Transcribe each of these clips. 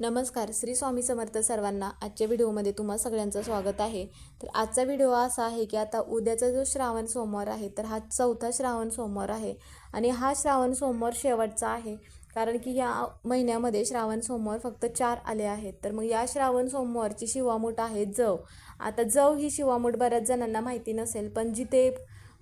नमस्कार श्री स्वामी समर्थ सर्वांना आजच्या व्हिडिओमध्ये तुम्हा सगळ्यांचं स्वागत आहे. तर आजचा व्हिडिओ असा आहे की आता उद्याचा जो श्रावण सोमवार आहे तर हा चौथा श्रावण सोमवार आहे. आणि हा श्रावण सोमवार शेवटचा आहे कारण की या महिन्यामध्ये श्रावण सोमवार फक्त चार आले आहेत. तर मग या श्रावण सोमवारची शिवामूठ आहे जव. आता जव ही शिवामूठ बऱ्याच जणांना माहिती नसेल पण जिथे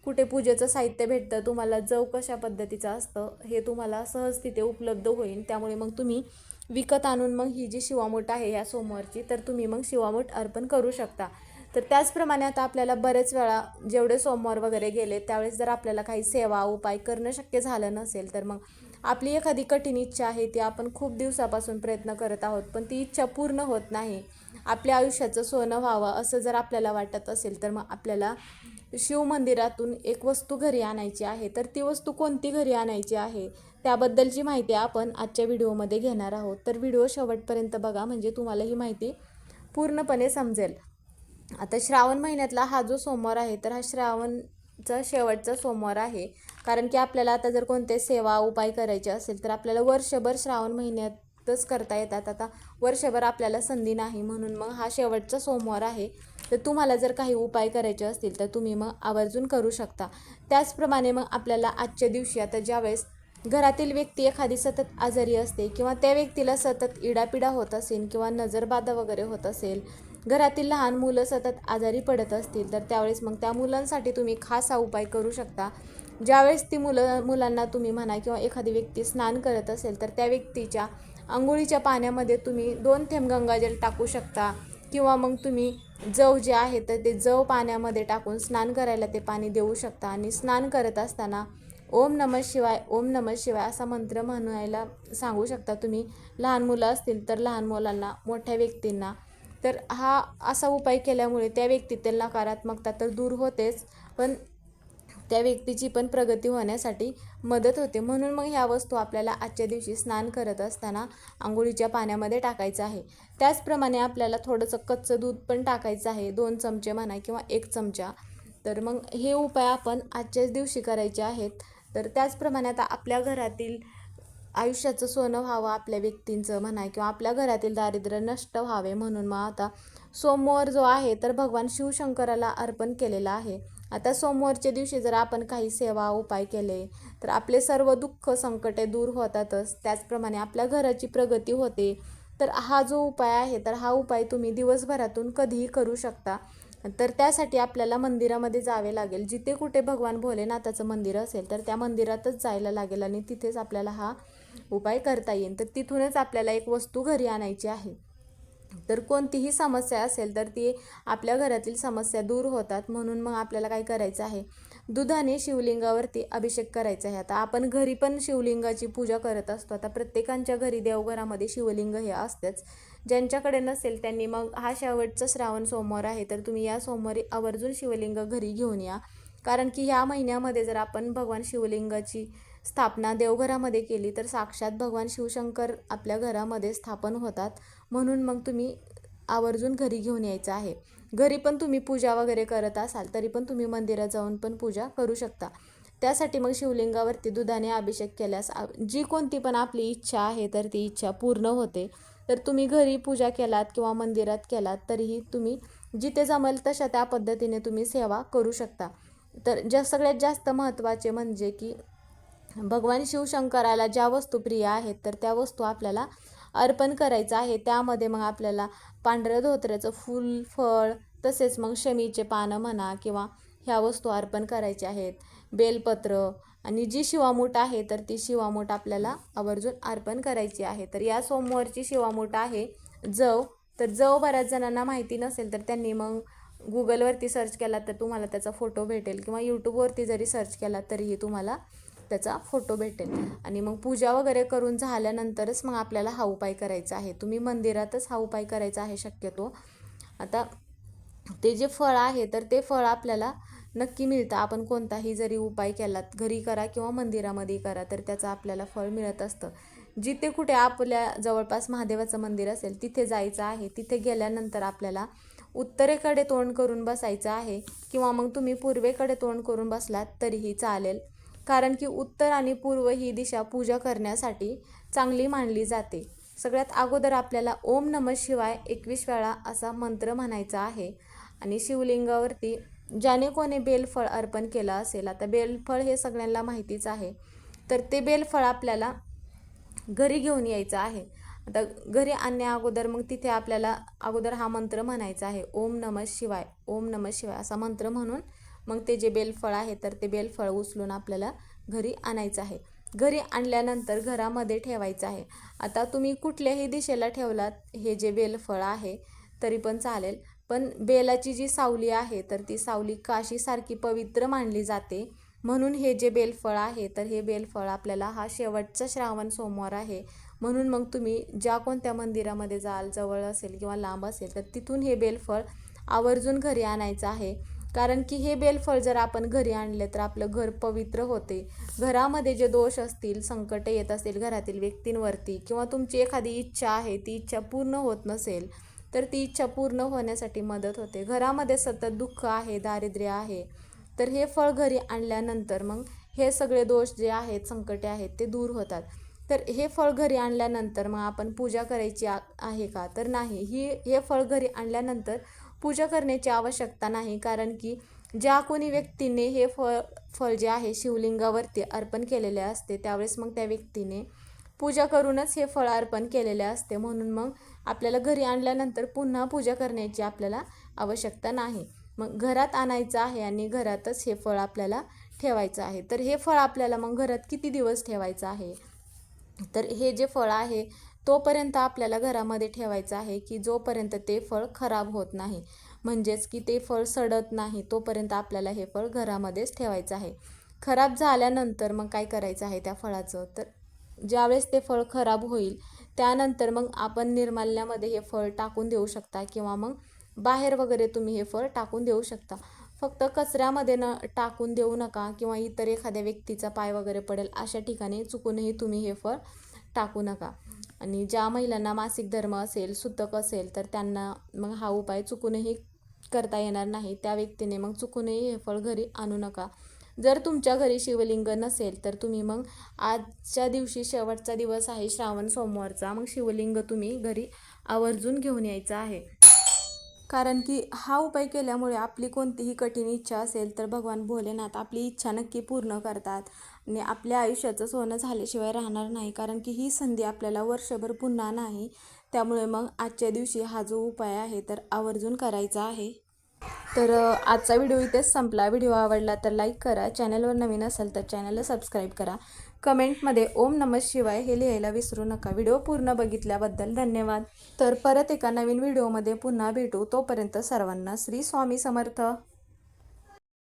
कुठे पूजेचं साहित्य भेटतं तुम्हाला जव कशा पद्धतीचं असतं हे तुम्हाला सहज तिथे उपलब्ध होईल. त्यामुळे मग तुम्ही विकत आणून मग ही जी शिवामूठ आहे या सोमवारची तर तुम्ही मग शिवामूठ अर्पण करू शकता. तर त्याचप्रमाणे आता आपल्याला बरेच वेळा जेवढे सोमवार वगैरे गेले त्यावेळेस जर आपल्याला काही सेवा उपाय करणं शक्य झालं नसेल तर मग आपली एखादी कठीण इच्छा आहे ती आपण खूप दिवसापासून प्रयत्न करत आहोत पण ती इच्छा पूर्ण होत नाही. आपल्या आयुष्याचं सोनं व्हावं असं जर आपल्याला वाटत असेल तर मग आपल्याला शिवमंदिरातून एक वस्तू घरी आणायची आहे. तर ती वस्तू कोणती घरी आणायची आहे? त्याबद्दलची माहिती आपण आजच्या व्हिडिओमध्ये घेणार आहोत. तर व्हिडिओ शेवटपर्यंत बघा म्हणजे तुम्हाला ही माहिती पूर्णपणे समजेल. आता श्रावण महिन्यातला हा जो सोमवार आहे तर हा श्रावणचा शेवटचा सोमवार आहे. कारण की आपल्याला आता जर कोणते सेवा उपाय करायचे असेल तर आपल्याला वर्षभर श्रावण महिन्यातच करता येतात. आता वर्षभर आपल्याला संधी नाही म्हणून मग हा शेवटचा सोमवार आहे. तर तुम्हाला जर काही उपाय करायचे असतील तर तुम्ही मग आवर्जून करू शकता. त्याचप्रमाणे मग आपल्याला आजच्या दिवशी आता ज्यावेळेस घरातील व्यक्ती एखादी सतत आजारी असते किंवा त्या व्यक्तीला सतत इडापिडा होत असेल किंवा नजरबाधा वगैरे होत असेल घरातील लहान मुलं सतत आजारी पडत असतील तर त्यावेळेस मग त्या मुलांसाठी तुम्ही खास हा उपाय करू शकता. ज्यावेळेस ती मुलं मुलांना तुम्ही म्हणा किंवा एखादी व्यक्ती स्नान करत असेल तर त्या व्यक्तीच्या आंघोळीच्या पाण्यामध्ये तुम्ही दोन थेंब गंगाजल टाकू शकता किंवा मग तुम्ही जव जे आहे तर ते जव पाण्यामध्ये टाकून स्नान करायला ते पाणी देऊ शकता. आणि स्नान करत असताना ओम नमः शिवाय ओम नमः शिवाय असा मंत्र म्हणायला सांगू शकता तुम्ही. लहान मुलं असतील तर लहान मुलांना मोठ्या व्यक्तींना. तर हा असा उपाय केल्यामुळे त्या व्यक्तीतील नकारात्मकता तर दूर होतेच पण त्या व्यक्तीची पण प्रगती होण्यासाठी मदत होते. म्हणून मग ह्या वस्तू आपल्याला आजच्या दिवशी स्नान करत असताना आंघोळीच्या पाण्यामध्ये टाकायचं आहे. त्याचप्रमाणे आपल्याला थोडंसं कच्चं दूध पण टाकायचं आहे दोन चमचे म्हणा किंवा एक चमचा. तर मग हे उपाय आपण आजच्याच दिवशी करायचे आहेत. तर त्याचप्रमाणे आता आपल्या घरातील आयुष्याचं सोनं व्हावं आपल्या व्यक्तींचं म्हणा किंवा आपल्या घरातील दारिद्र्य नष्ट व्हावे म्हणून मग आता सोमवार जो आहे तर भगवान शिवशंकराला अर्पण केलेला आहे. आता सोमवारच्या दिवशी जर आपण काही सेवा उपाय केले तर आपले सर्व दुःख संकटे दूर होतातच. त्याचप्रमाणे आपल्या घराची प्रगती होते. तर हा जो उपाय आहे तर हा उपाय तुम्ही दिवसभरातून कधीही करू शकता. तर त्यासाठी आपल्याला मंदिरामध्ये जावे लागेल. जिथे कुठे भगवान भोलेनाथाचं मंदिर असेल तर त्या मंदिरातच जायला लागेल आणि तिथेच आपल्याला हा उपाय करता येईल. तर तिथूनच आपल्याला एक वस्तू घरी आणायची आहे. तर कोणतीही समस्या असेल तर ती आपल्या घरातील समस्या दूर होतात. म्हणून मग आपल्याला काय करायचं आहे? दुधाने शिवलिंगावरती अभिषेक करायचा आहे. आता आपण घरी पण शिवलिंगाची पूजा करत असतो. आता प्रत्येकांच्या घरी देवघरामध्ये शिवलिंग हे असतेच. ज्यांच्याकडे नसेल त्यांनी मग हा शेवटचा श्रावण सोमवार आहे तर तुम्ही या सोमवारी आवर्जून शिवलिंग घरी घेऊन या. कारण की ह्या महिन्यामध्ये जर आपण भगवान शिवलिंगाची स्थापना देवघरामध्ये केली तर साक्षात भगवान शिवशंकर आपल्या घरामध्ये स्थापन होतात. म्हणून मग तुम्ही आवर्जून घरी घेऊन यायचं आहे. घरी पण तुम्ही पूजा वगैरे करत असाल तरी पण तुम्ही मंदिरात जाऊन पण पूजा करू शकता. त्यासाठी मग शिवलिंगावरती दुधाने अभिषेक केल्यास जी कोणती पण आपली इच्छा आहे तर ती इच्छा पूर्ण होते. तर तुम्ही घरी पूजा केलात किंवा मंदिरात केलात तरीही तुम्ही जिथे जमेल तशा त्या पद्धतीने तुम्ही सेवा करू शकता. तर ज्या सगळ्यात जास्त महत्त्वाचे म्हणजे की भगवान शिवशंकराला ज्या वस्तू प्रिय आहेत तर त्या वस्तू आपल्याला अर्पण करायचं आहे. त्यामध्ये मग आपल्याला पांढऱ्या धोत्र्याचं फूल फळ तसेच मग शमीचे पानं म्हणा किंवा ह्या वस्तू अर्पण करायच्या आहेत. बेलपत्र आणि जी शिवामूठ आहे तर ती शिवामूठ आपल्याला आवर्जून अर्पण करायची आहे. तर या सोमवारची शिवामूठ आहे जव. तर जव बऱ्याच जणांना माहिती नसेल तर त्यांनी मग गुगलवरती सर्च केला तर तुम्हाला त्याचा फोटो भेटेल. किंवा यूट्यूबवरती जरी सर्च केला तरीही तुम्हाला त्याचा फोटो भेटेल. आणि मग पूजा वगैरे करून झाल्यानंतरच मग आपल्याला हा उपाय करायचा आहे. तुम्ही मंदिरातच हा उपाय करायचा आहे शक्यतो. आता ते जे फळ आहे तर ते फळ आपल्याला नक्की मिळतं. आपण कोणताही जरी उपाय केलात घरी करा किंवा मंदिरामध्ये करा तर त्याचं आपल्याला फळ मिळत असतं. जिथे कुठे आपल्या जवळपास महादेवाचं मंदिर असेल तिथे जायचं आहे. तिथे गेल्यानंतर आपल्याला उत्तरेकडे तोंड करून बसायचं आहे किंवा मग तुम्ही पूर्वेकडे तोंड करून बसलात तरीही चालेल. कारण की उत्तर आणि पूर्व ही दिशा पूजा करण्यासाठी चांगली मानली जाते. सगळ्यात अगोदर आपल्याला ओम नम शिवाय एकवीस वेळा असा मंत्र म्हणायचा आहे. आणि शिवलिंगावरती ज्याने कोणी बेलफळ अर्पण केलं असेल आता बेलफळ हे सगळ्यांना माहितीच आहे तर ते बेलफळ आपल्याला घरी घेऊन यायचं आहे. आता घरी आणण्या अगोदर मग तिथे आपल्याला अगोदर हा मंत्र म्हणायचा आहे ओम नम शिवाय ओम नम शिवाय असा मंत्र म्हणून मग ते जे बेलफळ आहे तर ते बेलफळ उचलून आपल्याला घरी आणायचं आहे. घरी आणल्यानंतर घरामध्ये ठेवायचं आहे. आता तुम्ही कुठल्याही दिशेला ठेवलात हे जे बेलफळ आहे तरी पण चालेल. पण बेलाची जी सावली आहे तर ती सावली काशीसारखी पवित्र मानली जाते. म्हणून हे जे बेलफळ आहे तर हे बेलफळ आपल्याला हा शेवटचा श्रावण सोमवार आहे. म्हणून मग तुम्ही ज्या कोणत्या मंदिरामध्ये जाल जवळ असेल किंवा लांब असेल तर तिथून हे बेलफळ आवर्जून घरी आणायचं आहे. कारण की हे बेलफळ जर आपण घरी आणले तर आपलं घर पवित्र होते. घरामध्ये जे दोष असतील संकट येत असतील घरातील व्यक्तींवरती किंवा तुमची एखादी इच्छा आहे ती इच्छा पूर्ण होत नसेल तर ती इच्छा पूर्ण होण्यासाठी मदत होते. घरामध्ये सतत दुःख आहे दारिद्र्य आहे. तर हे फळ घरी आणल्यानंतर मग हे सगळे दोष जे आहेत संकटे आहेत ते दूर होतात. तर हे फळ घरी आणल्यानंतर मग आपण पूजा करायची आहे का? तर नाही. ही हे फळ घरी आणल्यानंतर पूजा करण्याची आवश्यकता नाही. कारण की ज्या कोणी व्यक्तीने हे फळ फळ जे आहे शिवलिंगावरती अर्पण केलेले असते त्यावेळेस मग त्या व्यक्तीने पूजा करूनच हे फळ अर्पण केलेले असते. म्हणून मग आपल्याला घरी आणल्यानंतर पुन्हा पूजा करण्याची आपल्याला आवश्यकता नाही. मग घरात आणायचं आहे आणि घरातच हे फळ आपल्याला ठेवायचं आहे. तर हे फळ आपल्याला मग घरात किती दिवस ठेवायचं आहे? तर हे जे फळ आहे तोपर्यंत आपल्याला घरामध्ये ठेवायचं आहे की जोपर्यंत ते फळ खराब होत नाही. म्हणजेच की ते फळ सडत नाही तोपर्यंत आपल्याला हे फळ घरामध्येच ठेवायचं आहे. खराब झाल्यानंतर मग काय करायचं आहे त्या फळाचं? तर ज्यावेळेस ते फळ खराब होईल त्यानंतर मग आपण निर्माल्यामध्ये हे फळ टाकून देऊ शकता किंवा मग बाहेर वगैरे तुम्ही हे फळ टाकून देऊ शकता. फक्त कचऱ्यामध्ये न टाकून देऊ नका किंवा इतर एखाद्या व्यक्तीचा पाय वगैरे पडेल अशा ठिकाणी चुकूनही तुम्ही हे फळ टाकू नका. आणि ज्या महिलांना मासिक धर्म असेल सुतक असेल तर त्यांना मग हा उपाय चुकूनही करता येणार नाही. त्या व्यक्तीने मग चुकूनही हे फळ घरी आणू नका. जर तुमच्या घरी शिवलिंग नसेल तर तुम्ही मग आजच्या दिवशी शेवटचा दिवस आहे श्रावण सोमवारचा. मग शिवलिंग तुम्ही घरी आवर्जून घेऊन यायचं आहे. कारण की हा उपाय केल्यामुळे आपली कोणतीही कठीण इच्छा असेल तर भगवान भोलेनाथ आपली इच्छा नक्की पूर्ण करतात. आणि आपल्या आयुष्याचं सोनं झाल्याशिवाय राहणार नाही कारण की ही संधी आपल्याला वर्षभर पुन्हा नाही. त्यामुळे मग आजच्या दिवशी हा जो उपाय आहे तर आवर्जून करायचा आहे. तर आजचा व्हिडिओ इथेच संपला. व्हिडिओ आवडला तर लाईक करा. चॅनलवर नवीन असेल तर चॅनलला सबस्क्राईब करा. कमेंटमध्ये ओम नमः शिवाय हे लिहायला विसरू नका. व्हिडिओ पूर्ण बघितल्याबद्दल धन्यवाद. तर परत एका नवीन व्हिडिओमध्ये पुन्हा भेटू. तोपर्यंत सर्वांना श्री स्वामी समर्थ.